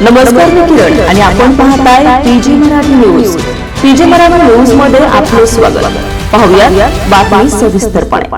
नमस्कार मी किरण आणि आपण पाहताय PG Marathi news. PG Marathi न्यूजमध्ये आपले स्वागत. पाहूया बातमी सविस्तरपणे.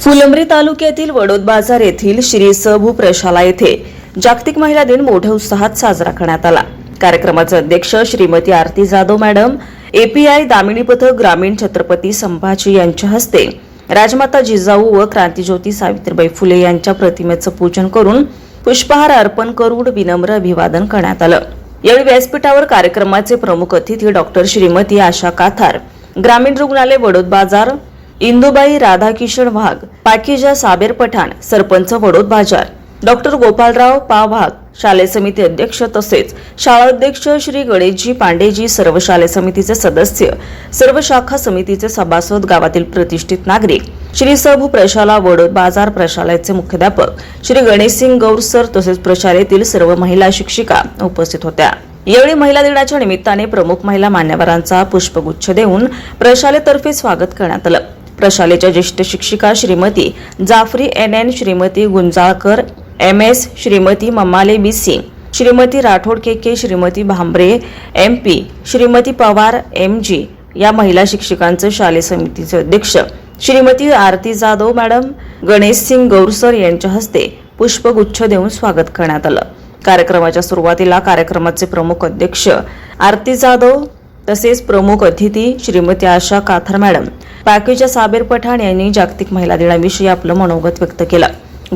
फुलंब्री तालुक्यातील वडोद बाजार येथील श्री सबू प्रशाला येथे जागतिक महिला दिन मोठ्या उत्साहात साजरा करण्यात आला. कार्यक्रमाचे अध्यक्ष श्रीमती आरती जाधव मॅडम एपीआय दामिनी पथक ग्रामीण छत्रपती संभाजी यांच्या हस्ते राजमाता जिजाऊ व क्रांतीज्योती सावित्रीबाई फुले यांच्या प्रतिमेचं पूजन करून पुष्पहार अर्पण करून विनम्र अभिवादन करण्यात आलं. यावेळी व्यासपीठावर कार्यक्रमाचे प्रमुख अतिथी डॉक्टर श्रीमती आशा काथार ग्रामीण रुग्णालय वडोद बाजार इंदुबाई राधाकिशन वाघ पाकिजा साबेर पठाण सरपंच वडोद बाजार डॉक्टर गोपालराव पाव वाघ शालेय समिती अध्यक्ष तसेच शाळा अध्यक्ष श्री गणेशजी पांडेजी सर्व शालेय समितीचे सदस्य सर्व शाखा समितीचे सभासद गावातील प्रतिष्ठित नागरिक श्री सबू प्रशाला वडोद बाजार प्रशालेचे मुख्याध्यापक श्री गणेशसिंग गौर सर तसेच प्रशालेतील सर्व महिला शिक्षिका उपस्थित होत्या. यावेळी महिला दिनाच्या निमित्ताने प्रमुख महिला मान्यवरांचा पुष्पगुच्छ देऊन प्रशालेतर्फे स्वागत करण्यात आलं. प्रशालेच्या ज्येष्ठ शिक्षिका Shrimati Jafri N N Shrimati Gunjalkar M S Shrimati Mammale B Singh Shrimati Rathod K K Shrimati Bhambare M P Shrimati Pawar M G या महिला शिक्षिकांचं शालेय समितीचे अध्यक्ष श्रीमती आरती जाधव मॅडम गणेश सिंग गौरसर यांच्या हस्ते पुष्पगुच्छ देऊन स्वागत करण्यात आलं. कार्यक्रमाच्या सुरुवातीला कार्यक्रमाचे प्रमुख अध्यक्ष आरती जाधव तसेच प्रमुख अतिथी श्रीमती आशा काथर मॅडम पाकीच्या साबेर पठाण यांनी जागतिक महिला दिनाविषयी आपलं मनोगत व्यक्त केलं.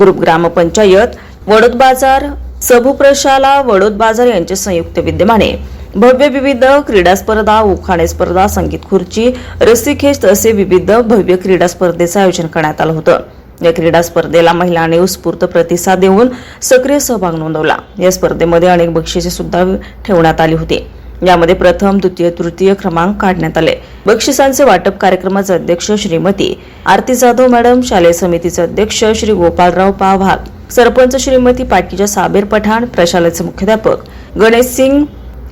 ग्रुप ग्रामपंचायत वडोद बाजार सबुप्रशाला वडोद बाजार यांच्या संयुक्त विद्यमाने भव्य विविध क्रीडा स्पर्धा उखाणे स्पर्धा संगीत खुर्ची रस्सीखेच असे विविध भव्य क्रीडा स्पर्धेचं आयोजन करण्यात आलं होतं. या क्रीडा स्पर्धेला महिलांनी उत्स्फूर्त प्रतिसाद देऊन सक्रिय सहभाग नोंदवला. या स्पर्धेमध्ये अनेक बक्षिसे सुद्धा ठेवण्यात आली होती. यामध्ये प्रथम द्वितीय तृतीय क्रमांक काढण्यात आले. बक्षिसांचे वाटप कार्यक्रमाचे अध्यक्ष श्रीमती आरती जाधव मॅडम शालेय समितीचे अध्यक्ष श्री गोपालराव पाभाग सरपंच श्रीमती पाटीच्या साबेर पठाण प्रशालेचे मुख्याध्यापक गणेश सिंग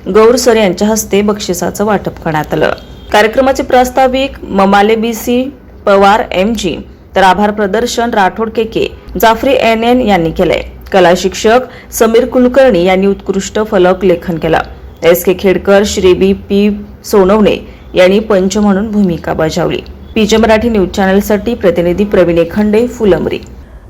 गौर सर यांच्या हस्ते बक्षिसाचं वाटप करण्यात आलं. कार्यक्रमाचे प्रास्ताविक Mamale B C Pawar M G तर आभार प्रदर्शन Rathod K K Jafri N N यांनी केलंय. कला शिक्षक समीर कुलकर्णी यांनी उत्कृष्ट फलक लेखन केलं. S K Khedkar Shri B P Sonawane यांनी पंच म्हणून भूमिका बजावली. पीजे मराठी न्यूज चॅनलसाठी प्रतिनिधी प्रवीण खंडे फुलंबरी.